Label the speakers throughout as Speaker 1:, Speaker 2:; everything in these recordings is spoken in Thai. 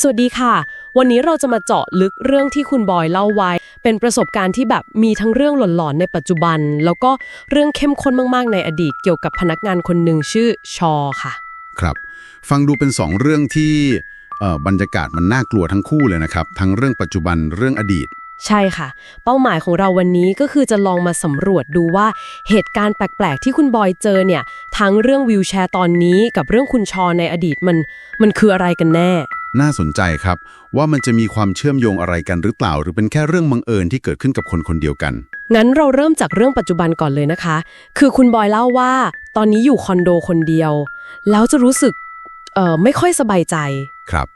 Speaker 1: สวัสดีค่ะ วันนี้เราจะมาเจาะลึกเรื่องที่คุณบอยเล่าไว้ เป็นประสบการณ์ที่แบบมีทั้งเรื่องหลอนๆ ในปัจจุบัน แล้วก็เรื่องเข้มข้นมากๆ ในอดีตเกี่ยวกับพนักงานคนหนึ่งชื่อชอค่ะ
Speaker 2: ครับ ฟังดูเป็นสองเรื่องที่เอ่อบรรยากาศมันน่ากลัวทั้งคู่เลยนะครับ ทั้งเรื่องปัจจุบันเรื่องอดีต
Speaker 1: ใช่ค่ะ เป้าหมายของเราวันนี้ก็คือจะลองมาสำรวจดูว่าเหตุการณ์แปลกๆ ที่คุณบอยเจอเนี่ย ทั้งเรื่องวิวแชร์ตอนนี้กับเรื่องคุณชอในอดีตมันมันคืออะไรกันแน่
Speaker 2: น่าสนใจครับ ว่ามันจะมีความเชื่อมโยงอะไรกันหรือเปล่า หรือเป็นแค่เรื่องบังเอิญที่เกิดขึ้นกับคนคนเดียวกัน
Speaker 1: งั้นเราเริ่มจากเรื่องปัจจุบันก่อนเลยนะคะ คือคุณบอยเล่าว่า ตอนนี้อยู่คอนโดคนเดียว แล้วจะรู้สึกเอ่อไม่ค่อยสบายใจ
Speaker 2: ครับ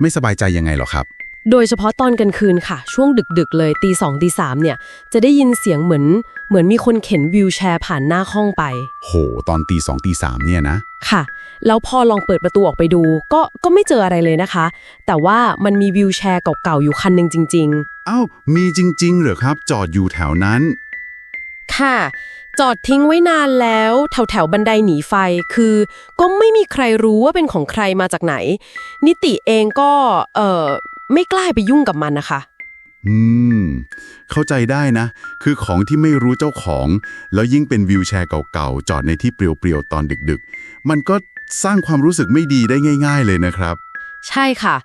Speaker 2: ไม่สบายใจยังไงหรอครับ
Speaker 1: โดยเฉพาะตอนกลางคืนค่ะ ช่วงดึกๆเลยตีสองตีสามเนี่ย จะได้ยินเสียงเหมือน เหมือนมีคนเข็นวิวแชร์ผ่านหน้าห้องไป
Speaker 2: โห ตอนตีสองตีสามเนี่ยนะ
Speaker 1: ค่ะ แล้วพอลองเปิดประตูออกไปดู ก็ก็ไม่เจออะไรเลยนะคะ แต่ว่ามันมีวิวแชร์เก่าๆอยู่คันหนึ่งจริงๆ
Speaker 2: เอ้ามีจริง ๆ เหรอครับ จอดอยู่แถวนั้น
Speaker 1: ค่ะ จอดทิ้งไว้นานแล้วแถวแถวๆบันไดหนีไฟคือ ก็ไม่มีใครรู้ว่าเป็นของใครมาจากไหน นิติเองก็เอ่อไม่กล้าไปยุ่งกับมันนะคะ
Speaker 2: อืม เข้าใจได้นะ คือของที่ไม่รู้เจ้าของ แล้วยิ่งเป็นวิวแชร์เก่าๆ จอดในที่เปลี่ยวๆ ตอนดึกๆ มันก็ สร้างความรู้สึกไม่ดีได้ง่าย ๆ เลยนะครับ
Speaker 1: ใช่ค่ะ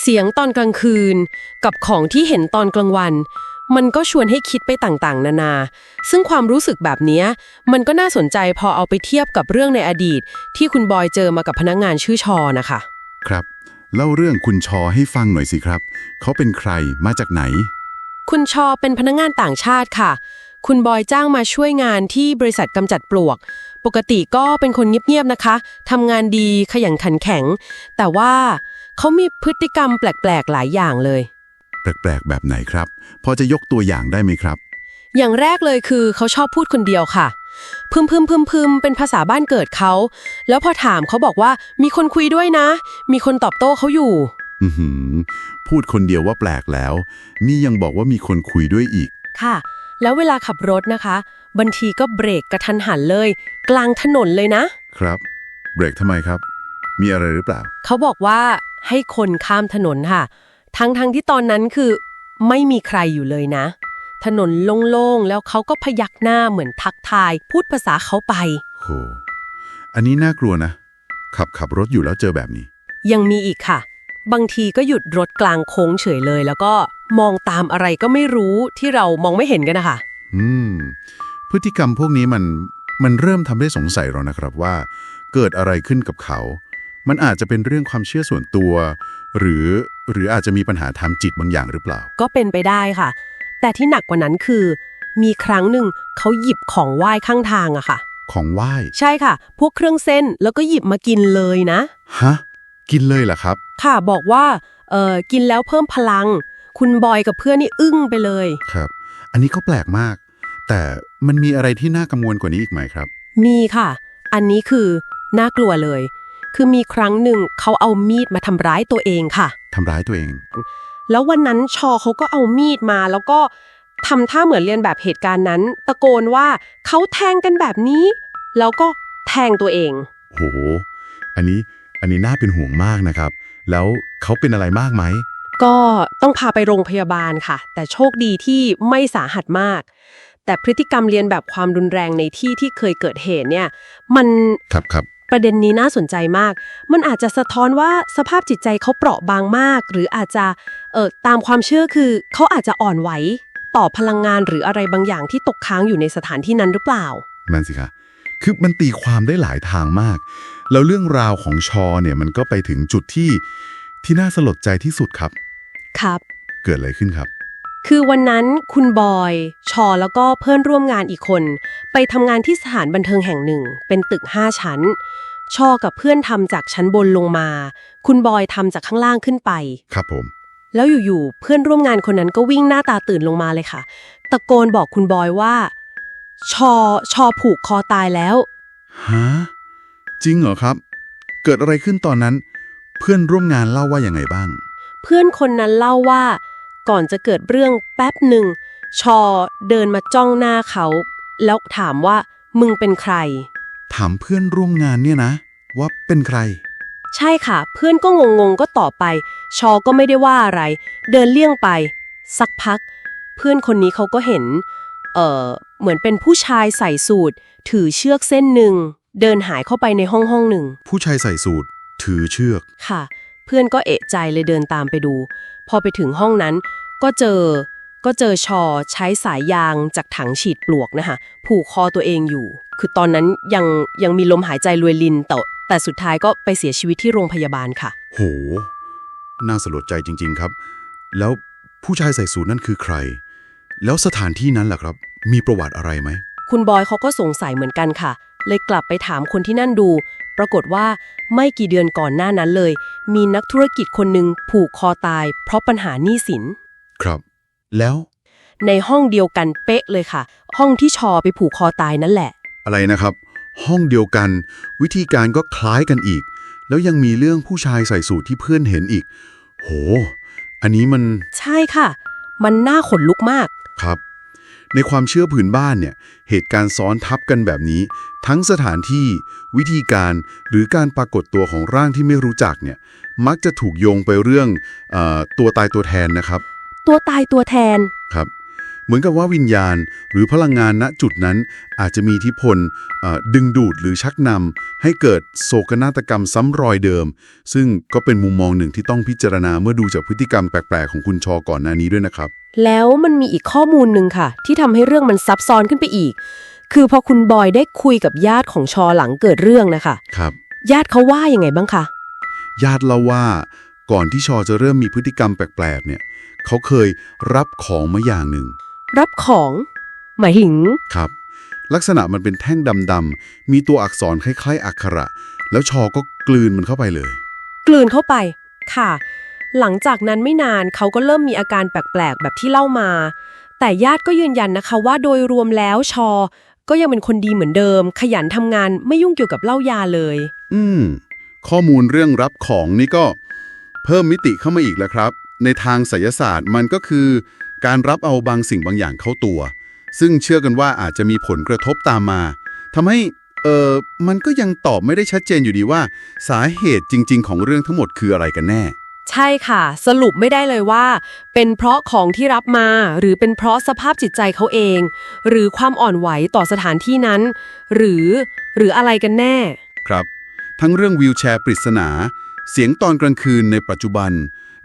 Speaker 1: เสียงตอนกลางคืนกับของที่เห็นตอนกลางวัน มันก็ชวนให้คิดไปต่างๆ นานา ซึ่งความรู้สึกแบบเนี้ยมันก็น่าสนใจพอเอาไปเทียบกับเรื่องในอดีต ที่คุณบอยเจอมากับพนักงานชื่อชอนะคะ
Speaker 2: ครับเล่าเรื่องคุณชอให้ฟังหน่อยสิครับ เขาเป็นใครมาจากไหน
Speaker 1: คุณชอเป็นพนักงานต่างชาติค่ะ คุณบอยจ้างมาช่วยงานที่บริษัทกำจัดปลวก ปกติก็เป็นคนเงียบๆนะคะทำงานดีขยันขันแข็ง แต่ว่าเขามีพฤติกรรมแปลกๆหลายอย่างเลย
Speaker 2: แปลกๆแบบไหนครับ พอจะยกตัวอย่างได้ไหมครับ
Speaker 1: อย่างแรกเลยคือเขาชอบพูดคนเดียวค่ะ พึมพึมพึมพึมเป็นภาษาบ้านเกิดเขา แล้วพอถามเขาบอกว่ามีคนคุยด้วยนะ มีคนตอบโต้เขาอยู่
Speaker 2: อือหือ พูดคนเดียวว่าแปลกแล้ว นี่ยังบอกว่ามีคนคุยด้วยอีก
Speaker 1: ค่ะ แล้วเวลาขับรถนะคะ บางทีก็เบรกกระทันหันเลย กลางถนนเลยนะ
Speaker 2: ครับ เบรกทำไมครับ มีอะไรหรือเปล่า
Speaker 1: เขาบอกว่าให้คนข้ามถนนค่ะ ทั้งทั้งที่ตอนนั้นคือไม่มีใครอยู่เลยนะ ถนนโล่งๆ แล้วเขาก็พยักหน้าเหมือนทักทาย พูดภาษาเขาไป
Speaker 2: โห อันนี้น่ากลัวนะ ขับขับรถอยู่แล้วเจอแบบนี้
Speaker 1: ยังมีอีกค่ะ บางทีก็หยุดรถกลางโค้งเฉยเลย แล้วก็มองตามอะไรก็ไม่รู้ที่เรามองไม่เห็นกันนะคะ
Speaker 2: อืม พฤติกรรมพวกนี้มันมันเริ่มทำให้สงสัยเรานะครับว่า เกิดอะไรขึ้นกับเขา มันอาจจะเป็นเรื่องความเชื่อส่วนตัว หรือหรืออาจจะมีปัญหาทางจิตบางอย่างหรือเปล่า
Speaker 1: ก็เป็นไปได้ค่ะ แต่ที่หนักกว่านั้นคือ มีครั้งหนึ่งเขาหยิบของไหว้ข้างทางอะค่ะ
Speaker 2: ของไหว้
Speaker 1: ใช่ค่ะ พวกเครื่องเส้นแล้วก็หยิบมากินเลยนะ
Speaker 2: ฮะ กินเลยเหรอครับ
Speaker 1: ค่ะบอกว่าเออกินแล้วเพิ่มพลัง คุณบอยกับเพื่อนนี่อึ้งไปเลย
Speaker 2: ครับ อันนี้ก็แปลกมาก แต่มันมีอะไรที่น่ากังวลกว่านี้อีกไหมครับ
Speaker 1: มีค่ะ อันนี้คือน่ากลัวเลย คือมีครั้งหนึ่งเขาเอามีดมาทำร้ายตัวเองค่ะ
Speaker 2: ทำร้ายตัวเอง
Speaker 1: แล้ววันนั้นชอเขาก็เอามีดมาแล้วก็ทำท่าเหมือนเรียนแบบเหตุการณ์นั้น ตะโกนว่าเขาแทงกันแบบนี้ แล้วก็แทงตัวเอง
Speaker 2: โห อันนี้อันนี้น่าเป็นห่วงมากนะครับ แล้วเขาเป็นอะไรมากไหม
Speaker 1: ก็ต้องพาไปโรงพยาบาลค่ะ แต่โชคดีที่ไม่สาหัสมาก แต่พฤติกรรมเรียนแบบความรุนแรงในที่ที่เคยเกิดเหตุเนี่ย มัน
Speaker 2: ครับครับ
Speaker 1: ประเด็นนี้น่าสนใจมาก มันอาจจะสะท้อนว่าสภาพจิตใจเขาเปราะบางมาก หรืออาจจะเออตามความเชื่อคือเขาอาจจะอ่อนไหวต่อพลังงานหรืออะไรบางอย่างที่ตกค้างอยู่ในสถานที่นั้นหรือเปล่า
Speaker 2: นั่นสิคะคือมันตีความได้หลายทางมาก แล้วเรื่องราวของชอเนี่ยมันก็ไปถึงจุดที่ที่น่าสลดใจที่สุดครับ
Speaker 1: ครับ
Speaker 2: เกิดอะไรขึ้นครับ
Speaker 1: คือวันนั้นคุณบอย ชอแล้วก็เพื่อนร่วมงานอีกคน ไปทำงานที่สถานบันเทิงแห่งหนึ่ง เป็นตึก5ชั้น ชอกับเพื่อนทำจากชั้นบนลงมา คุณบอยทำจากข้างล่างขึ้นไป
Speaker 2: ครับผม
Speaker 1: แล้วอยู่ๆเพื่อนร่วมงานคนนั้นก็วิ่งหน้าตาตื่นลงมาเลยค่ะ ตะโกนบอกคุณบอยว่า ชอชอผูกคอตายแล้ว
Speaker 2: ฮะจริงเหรอครับ เกิดอะไรขึ้นตอนนั้น เพื่อนร่วมงานเล่าว่าอย่างไงบ้าง
Speaker 1: เพื่อนคนนั้นเล่าว่า ก่อนจะเกิดเรื่องแป๊บหนึ่ง ชอเดินมาจ้องหน้าเขา แล้วถามว่ามึงเป็นใคร
Speaker 2: ถามเพื่อนร่วมงานเนี่ยนะ ว่าเป็นใคร
Speaker 1: ใช่ค่ะ เพื่อนก็งงๆก็ตอบไป ชอก็ไม่ได้ว่าอะไร เดินเลี่ยงไป สักพัก เพื่อนคนนี้เขาก็เห็น เอ่อเหมือนเป็นผู้ชายใส่สูทถือเชือกเส้นหนึ่ง เดินหายเข้าไปในห้องห้องหนึ่ง
Speaker 2: ผู้ชายใส่สูทถือเชือก
Speaker 1: ค่ะ เพื่อนก็เอะใจเลยเดินตามไปดู พอไปถึงห้องนั้นก็เจอก็เจอชอใช้สายยางจากถังฉีดปลวกนะคะผูกคอตัวเองอยู่ คือตอนนั้นยังยังมีลมหายใจรวยลินแต่แต่สุดท้ายก็ไปเสียชีวิตที่โรงพยาบาลค่ะ
Speaker 2: โห น่าสลดใจจริง ๆครับ แล้วผู้ชายใส่สูทนั่นคือใคร แล้วสถานที่นั้นล่ะครับ มีประวัติอะไรไหม
Speaker 1: คุณบอยเขาก็สงสัยเหมือนกันค่ะ เลยกลับไปถามคนที่นั่นดู ปรากฏว่าไม่กี่เดือนก่อนหน้านั้นเลย มีนักธุรกิจคนหนึ่งผูกคอตาย เพราะปัญหาหนี้สิน
Speaker 2: ครับ แล้ว
Speaker 1: ในห้องเดียวกันเป๊ะเลยค่ะ ห้องที่ชอไปผูกคอตายนั่นแหละ
Speaker 2: อะไรนะครับ ห้องเดียวกัน วิธีการก็คล้ายกันอีก แล้วยังมีเรื่องผู้ชายใส่สูทที่เพื่อนเห็นอีก โห อันนี้มัน
Speaker 1: ใช่ค่ะ มันน่าขนลุกมาก
Speaker 2: ครับ ในความเชื่อผืนบ้านเนี่ยเหตุการณ์ซ้อนทับกันแบบนี้ ทั้งสถานที่ วิธีการหรือการปรากฏตัวของร่างที่ไม่รู้จักเนี่ยมักจะถูกโยงไปเรื่องเออตัวตายตัวแทนนะครับ
Speaker 1: ตัวตายตัวแทน
Speaker 2: ครับ เหมือนกับว่าวิญญาณหรือพลังงานณจุดนั้นอาจจะมีอิทธิพลเอ่อดึงดูดหรือชักนำให้เกิดโศกนาฏกรรมซ้ำรอยเดิม ซึ่งก็เป็นมุมมองหนึ่งที่ต้องพิจารณาเมื่อดูจากพฤติกรรมแปลกๆของคุณชอก่อนหน้านี้ด้วยนะครับ
Speaker 1: แล้วมันมีอีกข้อมูลหนึ่งค่ะ ที่ทำให้เรื่องมันซับซ้อนขึ้นไปอีก คือพอคุณบอยได้คุยกับญาติของชอหลังเกิดเรื่องนะคะ
Speaker 2: ครับ
Speaker 1: ญาติเขาว่ายังไงบ้างคะ
Speaker 2: ญาติเล่าว่าก่อนที่ชอจะเริ่มมีพฤติกรรมแปลกๆเนี่ย เขาเคยรับของมาอย่างหนึ่ง
Speaker 1: รับของ หมายถึง
Speaker 2: ครับ ลักษณะมันเป็นแท่งดำๆมีตัวอักษรคล้ายๆ อักขระ แล้วชอก็กลืนมันเข้าไปเลย
Speaker 1: กลืนเข้าไปค่ะ หลังจากนั้นไม่นานเขาก็เริ่มมีอาการแปลกๆ แบบที่เล่ามา แต่ญาติก็ยืนยันนะคะว่าโดยรวมแล้วชอ ก็ยังเป็นคนดีเหมือนเดิม ขยันทำงานไม่ยุ่งเกี่ยวกับเหล้ายาเลย
Speaker 2: อืม ข้อมูลเรื่องรับของนี่ก็ เพิ่มมิติเข้ามาอีกแล้วครับ ในทางไสยศาสตร์มันก็คือ การรับเอาบางสิ่งบางอย่างเข้าตัว ซึ่งเชื่อกันว่าอาจจะมีผลกระทบตามมาทำให้เออมันก็ยังตอบไม่ได้ชัดเจนอยู่ดีว่า สาเหตุจริง ๆ ของเรื่องทั้งหมดคืออะไรกันแน่
Speaker 1: ใช่ค่ะ สรุปไม่ได้เลยว่า เป็นเพราะของที่รับมา หรือเป็นเพราะสภาพจิตใจเขาเอง หรือความอ่อนไหวต่อสถานที่นั้น หรือหรืออะไรกันแน่
Speaker 2: ครับ ทั้งเรื่องวิวแชร์ปริศนา เสียงตอนกลางคืนในปัจจุบัน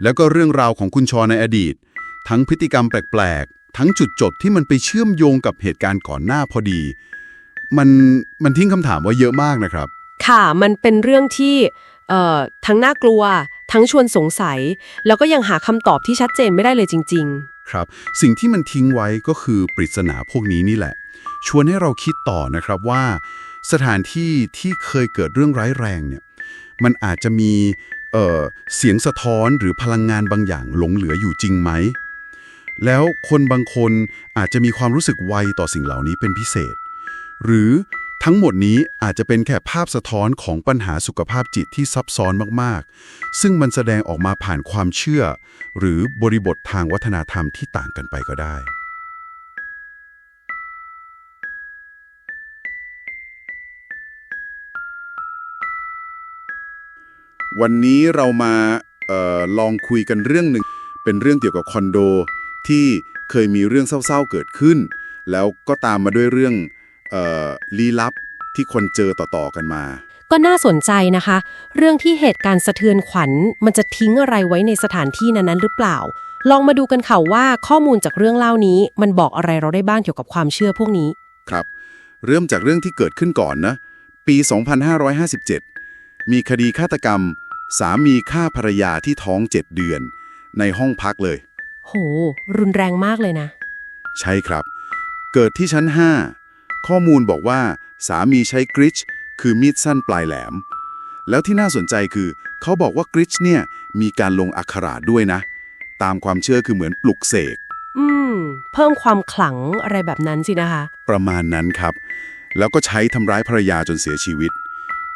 Speaker 2: แล้วก็เรื่องราวของคุณชอในอดีต ทั้งพฤติกรรมแปลกๆ ทั้งจุดจบที่มันไปเชื่อมโยงกับเหตุการณ์ก่อนหน้าพอดี มันมันทิ้งคำถามไว่าเยอะมากนะครับ
Speaker 1: ค่ะมันเป็นเรื่องที่เอ่อทั้งน่ากลัว ทั้งชวนสงสัย แล้วก็ยังหาคำตอบที่ชัดเจนไม่ได้เลยจริง
Speaker 2: ครับ สิ่งที่มันทิ้งไว้ก็คือปริศนาพวกนี้นี่แหละ ชวนให้เราคิดต่อนะครับว่า สถานที่ที่เคยเกิดเรื่องร้ายแรงเนี่ยมันอาจจะมีเอ่อเสียงสะท้อนหรือพลังงานบางอย่างหลงเหลืออยู่จริงไหม แล้วคนบางคนอาจจะมีความรู้สึกไวต่อสิ่งเหล่านี้เป็นพิเศษ หรือทั้งหมดนี้อาจจะเป็นแค่ภาพสะท้อนของปัญหาสุขภาพจิตที่ซับซ้อนมากๆ ซึ่งมันแสดงออกมาผ่านความเชื่อ หรือบริบททางวัฒนธรรมที่ต่างกันไปก็ได้ วันนี้เรามาออลองคุยกันเรื่องหนึ่ง เป็นเรื่องเกี่ยวกับคอนโด ที่เคยมีเรื่องเศร้าๆเกิดขึ้น แล้วก็ตามมาด้วยเรื่องเออลี้ลับที่คนเจอต่อๆกันมา
Speaker 1: ๆก็น่าสนใจนะคะ เรื่องที่เหตุการณ์สะเทือนขวัญ มันจะทิ้งอะไรไว้ในสถานที่นั้นๆหรือเปล่า ลองมาดูกันค่ะว่าข้อมูลจากเรื่องเล่านี้ มันบอกอะไรเราได้บ้างเกี่ยวกับความเชื่อพวกนี้
Speaker 2: ครับ เริ่มจากเรื่องที่เกิดขึ้นก่อนนะปี 2557 มีคดีฆาตกรรม สามีฆ่าภรรยาที่ท้อง 7 เดือน ในห้องพักเลย
Speaker 1: โห รุนแรงมากเลยนะ
Speaker 2: ใช่ครับ เกิดที่ชั้น 5 ข้อมูลบอกว่าสามีใช้กริช คือมีดสั้นปลายแหลม แล้วที่น่าสนใจคือ เขาบอกว่ากริชเนี่ยมีการลงอักขระด้วยนะ ตามความเชื่อคือเหมือนปลุกเสก
Speaker 1: อืม เพิ่มความขลังอะไรแบบนั้นสินะคะ
Speaker 2: ประมาณนั้นครับ แล้วก็ใช้ทำร้ายภรรยาจนเสียชีวิต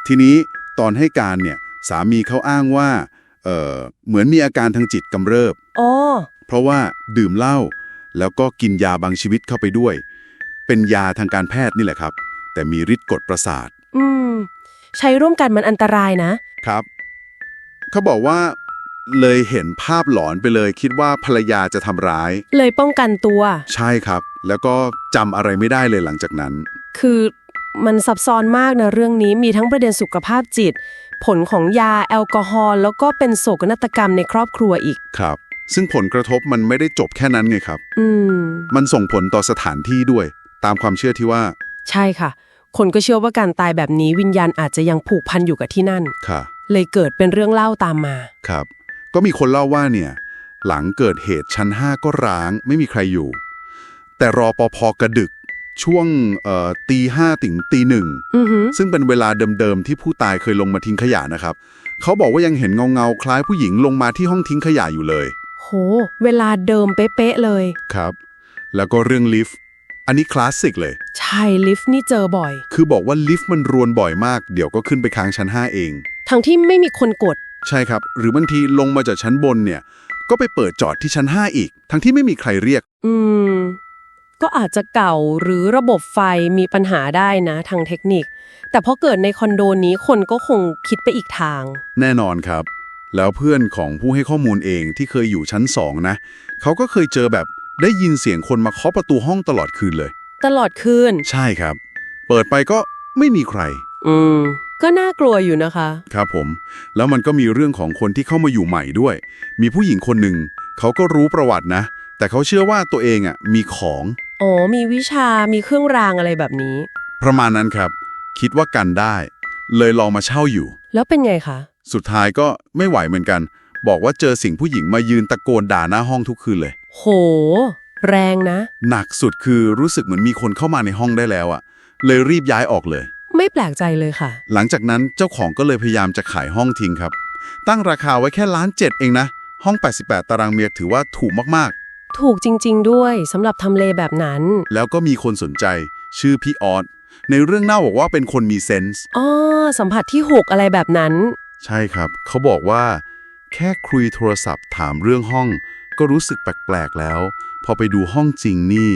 Speaker 2: ทีนี้ตอนให้การเนี่ยสามีเขาอ้างว่า เออเหมือนมีอาการทางจิตกำเริบ
Speaker 1: อ๋อ
Speaker 2: เพราะว่าดื่มเหล้าแล้วก็กินยาบางชีวิตเข้าไปด้วย เป็นยาทางการแพทย์นี่แหละครับ แต่มีฤทธิ์กดประสาท
Speaker 1: อืม ใช้ร่วมกันมันอันตรายนะ
Speaker 2: ครับ เขาบอกว่าเลยเห็นภาพหลอนไปเลยคิดว่าภรรยาจะทำร้าย
Speaker 1: เลยป้องกันตัว
Speaker 2: ใช่ครับ แล้วก็จำอะไรไม่ได้เลยหลังจากนั้น
Speaker 1: คือมันซับซ้อนมากนะเรื่องนี้มีทั้งประเด็นสุขภาพจิต ผลของยาแอลกอฮอล์แล้วก็เป็นโศกนาฏกรรมในครอบครัวอีก
Speaker 2: ครับ ซึ่งผลกระทบมันไม่ได้จบแค่นั้นไงครับ
Speaker 1: อืม
Speaker 2: มันส่งผลต่อสถานที่ด้วย ตามความเชื่อที่ว่า
Speaker 1: ใช่ค่ะ คนก็เชื่อว่าการตายแบบนี้วิญญาณอาจจะยังผูกพันอยู่กับที่นั่น
Speaker 2: ค่ะ
Speaker 1: เลยเกิดเป็นเรื่องเล่าตามมา
Speaker 2: ครับ ก็มีคนเล่าว่าเนี่ย หลังเกิดเหตุชั้น 5 ก็ร้างไม่มีใครอยู่ แต่รอปภกระดึก ช่วงเอ่อตีห้าถึงตีหนึ่ง
Speaker 1: อือหือ
Speaker 2: ซึ่งเป็นเวลาเดิมๆที่ผู้ตายเคยลงมาทิ้งขยะนะครับ เขาบอกว่ายังเห็นเงาๆ คล้ายผู้หญิงลงมาที่ห้องทิ้งขยะอยู่เลย
Speaker 1: โห เวลาเดิมเป๊ะๆเลย
Speaker 2: ครับ แล้วก็เรื่องลิฟต์อันนี้คลาสสิกเลย
Speaker 1: ใช่ลิฟต์นี่เจอบ่อย
Speaker 2: คือบอกว่าลิฟต์มันรวนบ่อยมาก เดี๋ยวก็ขึ้นไปค้างชั้น 5 เอง
Speaker 1: ทั้งที่ไม่มีคนกด
Speaker 2: ใช่ครับ หรือบางทีลงมาจากชั้นบนเนี่ย ก็ไปเปิดจอดที่ชั้น 5 อีก ทั้งที่ไม่มีใครเรียก
Speaker 1: อืม ก็อาจจะเก่าหรือระบบไฟมีปัญหาได้นะทางเทคนิค แต่พอเกิดในคอนโดนี้คนก็คงคิดไปอีกทาง
Speaker 2: แน่นอนครับ แล้วเพื่อนของผู้ให้ข้อมูลเองที่เคยอยู่ชั้น2นะเขาก็เคยเจอแบบได้ยินเสียงคนมาเคาะประตูห้องตลอดคืนเลย
Speaker 1: ตลอดคืน
Speaker 2: ใช่ครับ เปิดไปก็ไม่มีใคร
Speaker 1: อืม ก็น่ากลัวอยู่นะคะ
Speaker 2: ครับผม แล้วมันก็มีเรื่องของคนที่เข้ามาอยู่ใหม่ด้วย มีผู้หญิงคนหนึ่งเขาก็รู้ประวัตินะ แต่เขาเชื่อว่าตัวเองอะมีของ
Speaker 1: อ๋อ มีวิชา มีเครื่องรางอะไรแบบนี้
Speaker 2: ประมาณนั้นครับ คิดว่ากันได้ เลยลองมาเช่าอยู่
Speaker 1: แล้วเป็นไงคะ
Speaker 2: สุดท้ายก็ไม่ไหวเหมือนกัน บอกว่าเจอสิ่งผู้หญิงมายืนตะโกนด่าหน้าห้องทุกคืนเลย
Speaker 1: โห แรงนะ
Speaker 2: หนักสุดคือรู้สึกเหมือนมีคนเข้ามาในห้องได้แล้วอะเลยรีบย้ายออกเลย
Speaker 1: ไม่แปลกใจเลยค่ะ
Speaker 2: หลังจากนั้นเจ้าของก็เลยพยายามจะขายห้องทิ้งครับ ตั้งราคาไว้แค่ล้านเจ็ดเองนะ ห้อง 88 ตารางเมตรถือว่าถูกมาก
Speaker 1: ถูกจริง ๆ ด้วยสำหรับทำเลแบบนั้น
Speaker 2: ๆ แล้วก็มีคนสนใจ ชื่อพี่ออสในเรื่องเล่าบอกว่าเป็นคนมีเซนส์
Speaker 1: อ๋อ สัมผัสที่หกอะไรแบบนั้น
Speaker 2: ใช่ครับ เขาบอกว่า แค่คุยโทรศัพท์ถามเรื่องห้อง ก็รู้สึกแปลก ๆ แล้ว พอไปดูห้องจริงนี่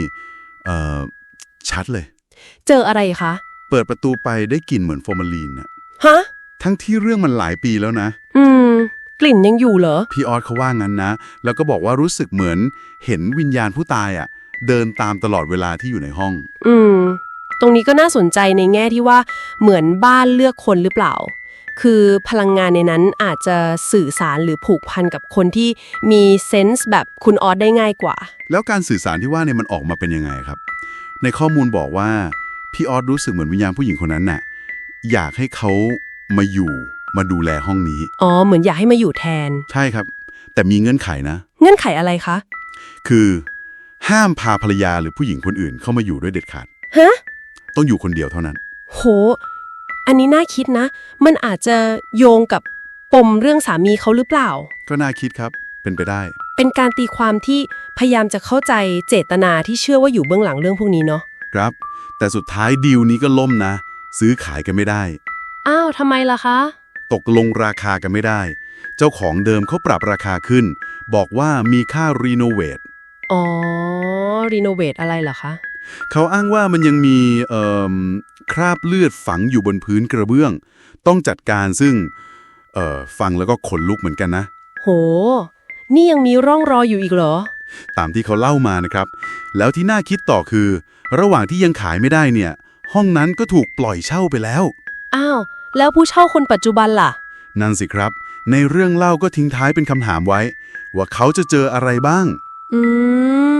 Speaker 2: เอ่อ ชัดเลย
Speaker 1: เจออะไรคะ
Speaker 2: เปิดประตูไปได้กลิ่นเหมือนฟอร์มาลีนนะ
Speaker 1: ฮะ
Speaker 2: ทั้งที่เรื่องมันหลายปีแล้วนะ
Speaker 1: อืม กลิ่นยังอยู่เหรอ
Speaker 2: พี่ออสเขาว่างั้นนะ แล้วก็บอกว่ารู้สึกเหมือนเห็นวิญญาณผู้ตายอะ่ะ เดินตามตลอดเวลาที่อยู่ในห้อง
Speaker 1: อืม ตรงนี้ก็น่าสนใจในแง่ที่ว่าเหมือนบ้านเลือกคนหรือเปล่า คือพลังงานในนั้นอาจจะสื่อสารหรือผูกพันกับคนที่มีเซนส์แบบคุณออสได้ง่ายกว่า
Speaker 2: แล้วการสื่อสารที่ว่าเนี่ยมันออกมาเป็นยังไงครับ ในข้อมูลบอกว่าพี่ออสรู้สึกเหมือนวิญญาณผู้หญิงคนนั้นน่ะอยากให้เขามาอยู่มาดูแลห้องนี้
Speaker 1: อ๋อ เหมือนอยากให้มาอยู่แทน
Speaker 2: ใช่ครับ แต่มีเงื่อนไขนะ
Speaker 1: เงื่อนไขอะไรคะ
Speaker 2: คือ ห้ามพาภรรยาหรือผู้หญิงคนอื่นเข้ามาอยู่ด้วยเด็ดขาด
Speaker 1: ฮะ
Speaker 2: ต้องอยู่คนเดียวเท่านั้น
Speaker 1: โห อันนี้น่าคิดนะ มันอาจจะโยงกับปมเรื่องสามีเขาหรือเปล่า
Speaker 2: ก็น่าคิดครับ เป็นไปได้
Speaker 1: เป็นการตีความที่พยายามจะเข้าใจเจตนาที่เชื่อว่าอยู่เบื้องหลังเรื่องพวกนี้เนาะ
Speaker 2: ครับ แต่สุดท้ายดีลนี้ก็ล่มนะ ซื้อขายกันไม่ได้
Speaker 1: อ้าวทำไมล่ะคะ
Speaker 2: ตกลงราคากันไม่ได้ เจ้าของเดิมเขาปรับราคาขึ้น บอกว่ามีค่ารีโนเวท
Speaker 1: อ๋อ รีโนเวทอะไรเหรอคะ
Speaker 2: เขาอ้างว่ามันยังมีเอ่อคราบเลือดฝังอยู่บนพื้นกระเบื้อง ต้องจัดการซึ่งเอ่อฟังแล้วก็ขนลุกเหมือนกันนะ
Speaker 1: โห นี่ยังมีร่องรอยอยู่อีกเหรอ
Speaker 2: ตามที่เขาเล่ามานะครับ แล้วที่น่าคิดต่อคือ ระหว่างที่ยังขายไม่ได้เนี่ย ห้องนั้นก็ถูกปล่อยเช่าไปแล้ว
Speaker 1: อ้าว แล้วผู้เช่าคนปัจจุบันล่ะ
Speaker 2: นั่นสิครับ ในเรื่องเล่าก็ทิ้งท้ายเป็นคำถามไว้ ว่าเขาจะเจออะไรบ้าง
Speaker 1: อื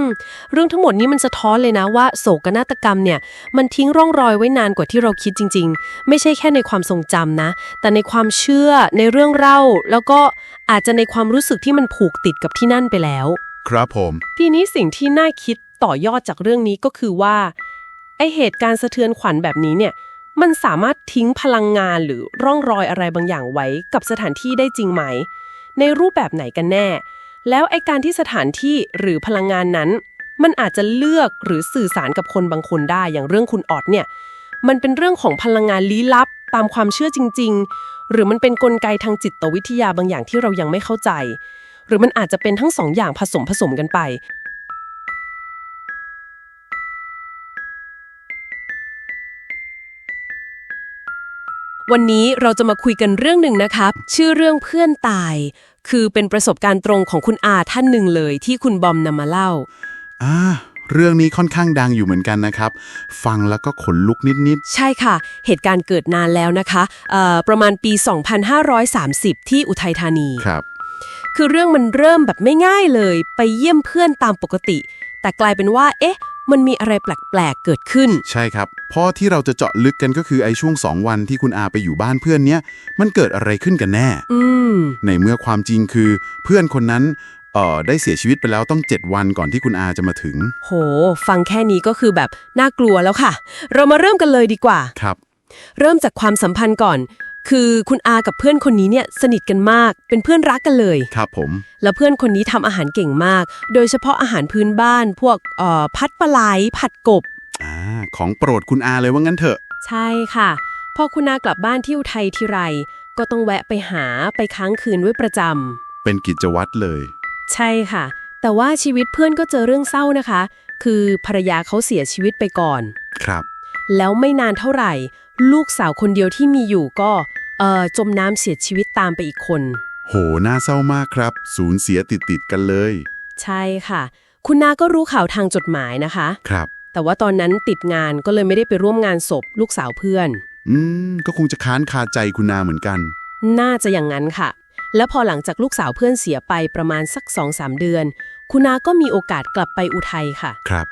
Speaker 1: ม เรื่องทั้งหมดนี้มันสะท้อนเลยนะว่าโศกนาฏกรรมเนี่ย มันทิ้งร่องรอยไว้นานกว่าที่เราคิดจริง ๆ ไม่ใช่แค่ในความทรงจำนะ แต่ในความเชื่อในเรื่องเล่า แล้วก็อาจจะในความรู้สึกที่มันผูกติดกับที่นั่นไปแล้ว
Speaker 2: ครับผม
Speaker 1: ทีนี้สิ่งที่น่าคิดต่อยอดจากเรื่องนี้ก็คือว่าไอเหตุการณ์สะเทือนขวัญแบบนี้เนี่ย มันสามารถทิ้งพลังงานหรือร่องรอยอะไรบางอย่างไว้กับสถานที่ได้จริงไหม ในรูปแบบไหนกันแน่ แล้วไอการที่สถานที่หรือพลังงานนั้น มันอาจจะเลือกหรือสื่อสารกับคนบางคนได้อย่างเรื่องคุณออดเนี่ย มันเป็นเรื่องของพลังงานลี้ลับตามความเชื่อจริง ๆ หรือมันเป็นกลไกทางจิตวิทยาบางอย่างที่เรายังไม่เข้าใจ หรือมันอาจจะเป็นทั้งสองอย่างผสมผสมกันไปววันนี้เราจะมาคุยกันเรื่องหนึ่งนะครับชื่อเรื่องเพื่อนตาย คือเป็นประสบการณ์ตรงของคุณอาท่านหนึ่งเลยที่คุณบอมนำมาเล่า
Speaker 2: อ่า เรื่องนี้ค่อนข้างดังอยู่เหมือนกันนะครับ ฟังแล้วก็ขนลุกนิด
Speaker 1: ใช่ค่ะ เหตุการณ์เกิดนานแล้วนะคะเอ่อประมาณปี 2530 ที่อุทัยธานี
Speaker 2: ๆ ครับ
Speaker 1: คือเรื่องมันเริ่มแบบไม่ง่ายเลย ไปเยี่ยมเพื่อนตามปกติ แต่กลายเป็นว่า เอ๊ะ มันมีอะไรแปลกๆเกิดขึ้น
Speaker 2: ใช่ครับ เพราะที่เราจะเจาะลึกกันก็คือไอ้ช่วงสองวันที่คุณอาไปอยู่บ้านเพื่อนเนี้ยมันเกิดอะไรขึ้นกันแน่
Speaker 1: อืม
Speaker 2: ในเมื่อความจริงคือเพื่อนคนนั้นเอ่อได้เสียชีวิตไปแล้วต้อง 7 วันก่อนที่คุณอาจะมาถึง
Speaker 1: โห ฟังแค่นี้ก็คือแบบน่ากลัวแล้วค่ะ เรามาเริ่มกันเลยดีกว่า
Speaker 2: ครับ
Speaker 1: เริ่มจากความสัมพันธ์ก่อน คือคุณอากับเพื่อนคนนี้เนี่ยสนิทกันมาก เป็นเพื่อนรักกันเลย
Speaker 2: ครับผม
Speaker 1: แล้วเพื่อนคนนี้ทำอาหารเก่งมาก โดยเฉพาะอาหารพื้นบ้าน พวกเอ่อพัดปลาไหลผัดกบ
Speaker 2: อ่าของโปรดคุณอาเลยว่างั้นเถอะ
Speaker 1: ใช่ค่ะ พอคุณอากลับบ้านที่อุทัยทีไร ก็ต้องแวะไปหาไปค้างคืนไว้ประจ
Speaker 2: เป็นกิจวัตรเลยำ
Speaker 1: ใช่ค่ะ แต่ว่าชีวิตเพื่อนก็เจอเรื่องเศร้านะคะ คือภรรยาเขาเสียชีวิตไปก่อน
Speaker 2: ครับ
Speaker 1: แล้วไม่นานเท่าไหร่ ลูกสาวคนเดียวที่มีอยู่ก็เอ่อจมน้ำเสียชีวิตตามไปอีกคน
Speaker 2: โห น่าเศร้ามากครับ สูญเสียติดติดๆกันเลย
Speaker 1: ใช่ค่ะ คุณนาก็รู้ข่าวทางจดหมายนะคะ
Speaker 2: ครับ
Speaker 1: แต่ว่าตอนนั้นติดงานก็เลยไม่ได้ไปร่วมงานศพลูกสาวเพื่อน
Speaker 2: อืม ก็คงจะค้านคาใจคุณอาเหมือนกัน
Speaker 1: น่าจะอย่างนั้นค่ะ แล้วพอหลังจากลูกสาวเพื่อนเสียไปประมาณสักสองสามเดือน คุณนาก็มีโอกาสกลับไปอุทัยค่ะ
Speaker 2: ครับ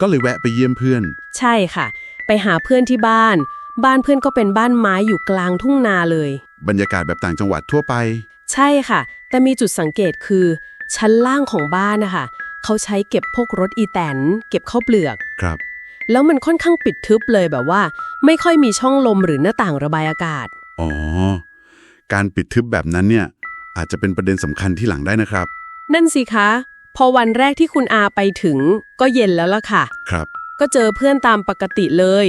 Speaker 2: ก็เลยแวะไปเยี่ยมเพื่อน
Speaker 1: ใช่ค่ะ ไปหาเพื่อนที่บ้าน บ้านเพื่อนก็เป็นบ้านไม้อยู่กลางทุ่งนาเลย
Speaker 2: บรรยากาศแบบต่างจังหวัดทั่วไป
Speaker 1: ใช่ค่ะ แต่มีจุดสังเกตคือ ชั้นล่างของบ้านนะคะเขาใช้เก็บพวกรถอีแตน เก็บข้าวเปลือก
Speaker 2: ครับ
Speaker 1: แล้วมันค่อนข้างปิดทึบเลยแบบว่า ไม่ค่อยมีช่องลมหรือหน้าต่างระบายอากาศ
Speaker 2: อ๋อ การปิดทึบแบบนั้นเนี่ย อาจจะเป็นประเด็นสำคัญที่หลังได้นะครับ
Speaker 1: นั่นสิคะ พอวันแรกที่คุณอาไปถึงก็เย็นแล้วล่ะค่ะ
Speaker 2: ครับ
Speaker 1: ก็เจอเพื่อนตามปกติเลย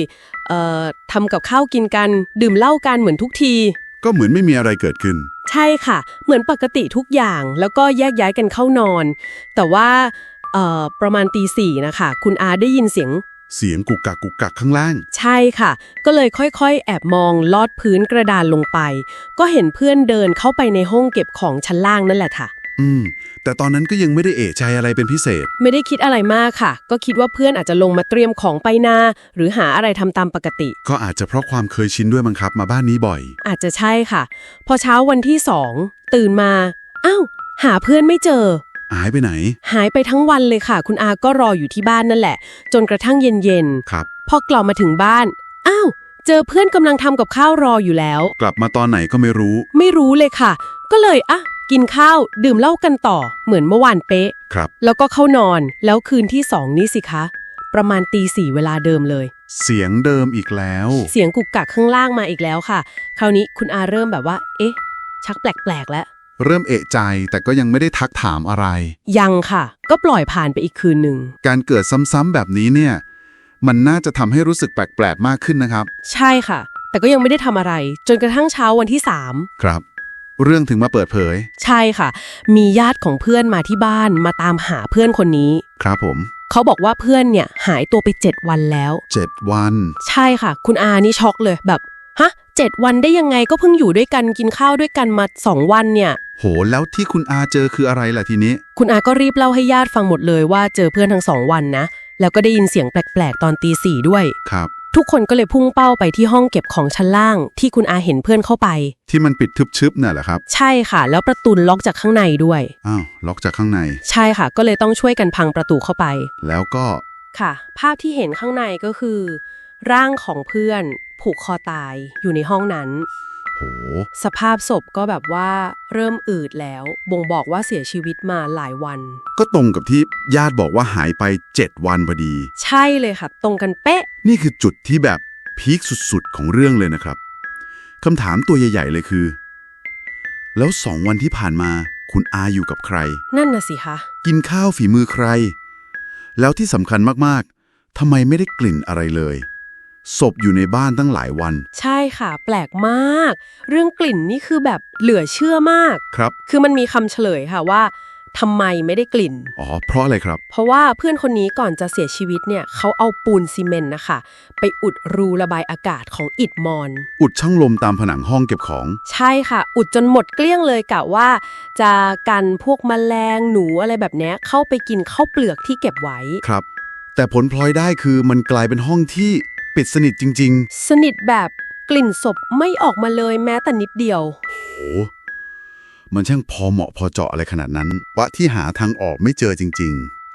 Speaker 1: เอ่อทำกับข้าวกินกัน ดื่มเหล้ากันเหมือนทุกที
Speaker 2: ก็เหมือนไม่มีอะไรเกิดขึ้น
Speaker 1: ใช่ค่ะ เหมือนปกติทุกอย่างแล้วก็แยกย้ายกันเข้านอน แต่ว่าเอ่อประมาณตีสี่นะคะคุณอาได้ยินเสียง
Speaker 2: เสียงกุกกักกุกกักข้างล่าง
Speaker 1: ใช่ค่ะ ก็เลยค่อยๆ แอบมองลอดพื้นกระดานลงไป ก็เห็นเพื่อนเดินเข้าไปในห้องเก็บของชั้นล่างนั่นแหละค่ะ
Speaker 2: อืม แต่ตอนนั้นก็ยังไม่ได้เอะใจอะไรเป็นพิเศษ
Speaker 1: ไม่ได้คิดอะไรมากค่ะ ก็คิดว่าเพื่อนอาจจะลงมาเตรียมของไปนา หรือหาอะไรทำตามปกติ
Speaker 2: ก็อาจจะเพราะความเคยชินด้วยมั้งครับ มาบ้านนี้บ่อย
Speaker 1: อาจจะใช่ค่ะ พอเช้าวันที่สองตื่นมาอ้าวหาเพื่อนไม่เจอ
Speaker 2: หายไปไหน
Speaker 1: หายไปทั้งวันเลยค่ะ คุณอาก็รออยู่ที่บ้านนั่นแหละ จนกระทั่งเย็น
Speaker 2: ครับ
Speaker 1: ๆ พอกลับมาถึงบ้านอ้าวเจอเพื่อนกำลังทำกับข้าวรออยู่แล้ว
Speaker 2: กลับมาตอนไหนก็ไม่รู้
Speaker 1: ไม่รู้เลยค่ะ ก็เลยอะ กินข้าว ดื่มเหล้ากันต่อ เหมือนเมื่อวานเป๊ะ
Speaker 2: ครับ
Speaker 1: แล้วก็เข้านอน แล้วคืนที่สองนี้สิคะ ประมาณตีสี่เวลาเดิมเลย
Speaker 2: เสียงเดิมอีกแล้ว
Speaker 1: เสียงกุกกักข้างล่างมาอีกแล้วค่ะ คราวนี้คุณอาเริ่มแบบว่า เอ๊ะ ชักแปลกๆแล้ว
Speaker 2: เริ่มเอะใจแต่ก็ยังไม่ได้ทักถามอะไร
Speaker 1: ยังค่ะ ก็ปล่อยผ่านไปอีกคืนหนึ่ง
Speaker 2: การเกิดซ้ำๆแบบนี้เนี่ย มันน่าจะทำให้รู้สึกแปลกๆมากขึ้นนะครับ
Speaker 1: ใช่ค่ะ แต่ก็ยังไม่ได้ทำอะไร จนกระทั่งเช้าวันที่สาม
Speaker 2: ครับ เรื่องถึงมาเปิดเผย
Speaker 1: ใช่ค่ะ มีญาติของเพื่อนมาที่บ้านมาตามหาเพื่อนคนนี้
Speaker 2: ครับผม
Speaker 1: เขาบอกว่าเพื่อนเนี่ยหายตัวไปเจ็ดวันแล้ว
Speaker 2: เจ็ดวัน
Speaker 1: ใช่ค่ะ คุณอานี่ช็อกเลยแบบ ฮะเจ็ดวันได้ยังไงก็เพิ่งอยู่ด้วยกันกินข้าวด้วยกันมาสองวันเนี่ย
Speaker 2: โห แล้วที่คุณอาเจอคืออะไรล่ะทีนี้
Speaker 1: คุณอาก็รีบเล่าให้ญาติฟังหมดเลยว่าเจอเพื่อนทั้งสองวันนะ แล้วก็ได้ยินเสียงแปลกๆ ตอนตีสี่ด้วย
Speaker 2: ครับ
Speaker 1: ทุกคนก็เลยพุ่งเป้าไปที่ห้องเก็บของชั้นล่าง ที่คุณอาเห็นเพื่อนเข้าไป
Speaker 2: ที่มันปิดทึบชึบน่ะเหรอครับ
Speaker 1: ใช่ค่ะ แล้วประตูล็อกจากข้างในด้วย
Speaker 2: อ้าวล็อกจากข้างใน
Speaker 1: ใช่ค่ะ ก็เลยต้องช่วยกันพังประตูเข้าไป
Speaker 2: แล้วก็
Speaker 1: ค่ะ ภาพที่เห็นข้างในก็คือ ร่างของเพื่อนผูกคอตายอยู่ในห้องนั้น
Speaker 2: โห
Speaker 1: สภาพศพก็แบบว่าเริ่มอืดแล้ว บ่งบอกว่าเสียชีวิตมาหลายวัน
Speaker 2: ก็ตรงกับที่ญาติบอกว่าหายไป 7 วันพอดี
Speaker 1: ใช่เลยค่ะ ตรงกันเป๊ะ
Speaker 2: นี่คือจุดที่แบบพีคสุดๆ ของเรื่องเลยนะครับคำถามตัวใหญ่ ๆ เลยคือ แล้วสองวันที่ผ่านมาคุณอาอยู่กับใคร
Speaker 1: นั่นน่ะสิคะ
Speaker 2: กินข้าวฝีมือใคร แล้วที่สำคัญมากๆทำไมไม่ได้กลิ่นอะไรเลย ศพอยู่ในบ้านตั้งหลายวัน
Speaker 1: ใช่ค่ะ แปลกมาก เรื่องกลิ่นนี่คือแบบเหลือเชื่อมาก
Speaker 2: ครับ
Speaker 1: คือมันมีคำเฉลยค่ะว่าทำไมไม่ได้กลิ่น
Speaker 2: อ๋อ เพราะอะไรครับ
Speaker 1: เพราะว่าเพื่อนคนนี้ก่อนจะเสียชีวิตเนี่ยเขาเอาปูนซีเมนต์นะคะ ไปอุดรูระบายอากาศของอิฐมอน
Speaker 2: อุดช่องลมตามผนังห้องเก็บของ
Speaker 1: ใช่ค่ะ อุดจนหมดเกลี้ยงเลยกะว่า จะกันพวกแมลงหนูอะไรแบบเนี้ยเข้าไปกินข้าวเปลือกที่เก็บไว้
Speaker 2: ครับ แต่ผลพลอยได้คือมันกลายเป็นห้องที่ ปิดสนิทจริง
Speaker 1: สนิทแบบกลิ่นศพไม่ออกมาเลยแม้แต่นิดเดียว
Speaker 2: ๆ โอ้โหมันช่างพอเหมาะพอเจาะอะไรขนาดนั้น วะที่หาทางออกไม่เจอจริง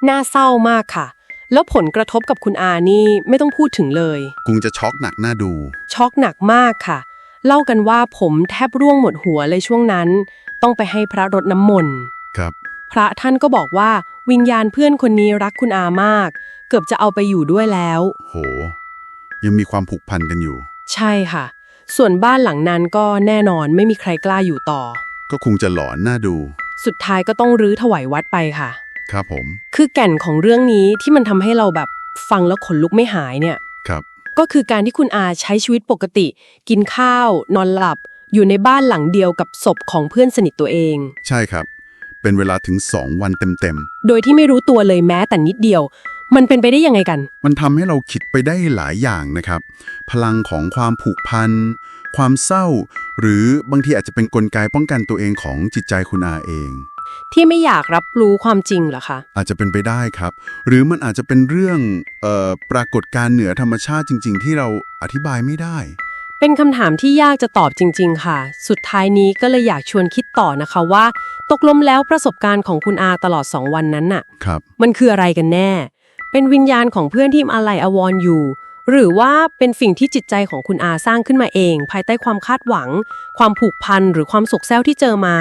Speaker 1: น่าเศร้ามากค่ะ แล้วผลกระทบกับคุณอานี่ไม่ต้องพูดถึงเลย
Speaker 2: ๆ คงจะช็อกหนักหน้าดู
Speaker 1: ช็อกหนักมากค่ะ เล่ากันว่าผมแทบร่วงหมดหัวเลยช่วงนั้น ต้องไปให้พระรดน้ำมนต์
Speaker 2: ครับ
Speaker 1: พระท่านก็บอกว่าวิญญาณเพื่อนคนนี้รักคุณอามาก เกือบจะเอาไปอยู่ด้วยแล้ว
Speaker 2: โห ยังมีความผูกพันกันอยู่
Speaker 1: ใช่ค่ะ ส่วนบ้านหลังนั้นก็แน่นอนไม่มีใครกล้าอยู่ต่อ
Speaker 2: ก็คงจะหลอนน่าดู
Speaker 1: สุดท้ายก็ต้องรื้อถวายวัดไปค่ะ
Speaker 2: ครับผม
Speaker 1: คือแก่นของเรื่องนี้ที่มันทำให้เราแบบฟังแล้วขนลุกไม่หายเนี่ย
Speaker 2: ครับ
Speaker 1: ก็คือการที่คุณอาใช้ชีวิตปกติ กินข้าว นอนหลับ อยู่ในบ้านหลังเดียวกับศพของเพื่อนสนิทตัวเอง
Speaker 2: ใช่ครับ เป็นเวลาถึง 2 วันเต็ม
Speaker 1: โดยที่ไม่รู้ตัวเลยแม้แต่นิดเดียว มันเป็นไปได้ยังไงกัน
Speaker 2: ๆมันทำให้เราคิดไปได้หลายอย่างนะครับ พลังของความผูกพัน ความเศร้า หรือบางทีอาจจะเป็นนกลไกป้องกันตัวเองของจิตใจคุณอาเอง
Speaker 1: ที่ไม่อยากรับรู้ความจริงเหรอคะ
Speaker 2: อาจจะเป็นไปได้ครับ หรือมันอาจจะเป็นเรื่องเอ่อปรากฏการณ์เหนือธรรมชาติจริง ๆ ที่เราอธิบายไม่ได้
Speaker 1: เป็นคำถามที่ยากจะตอบจริง ๆ ค่ะ สุดท้ายนี้ก็เลยอยากชวนคิดต่อนะคะว่า ตกลงแล้วประสบการณ์ของคุณอาตลอด 2 วันนั้นน่ะ
Speaker 2: ครับ
Speaker 1: มันคืออะไรกันแน่ เป็นวิญญาณของเพื่อนที่อะไรอววรณ์อยู่ หรือว่าเป็นสิ่งที่จิตใจของคุณอาสร้างขึ้นมาเอง ภายใต้ความคาดหวัง ความผูกพันหรือความโศกเศร้าที่เจอมา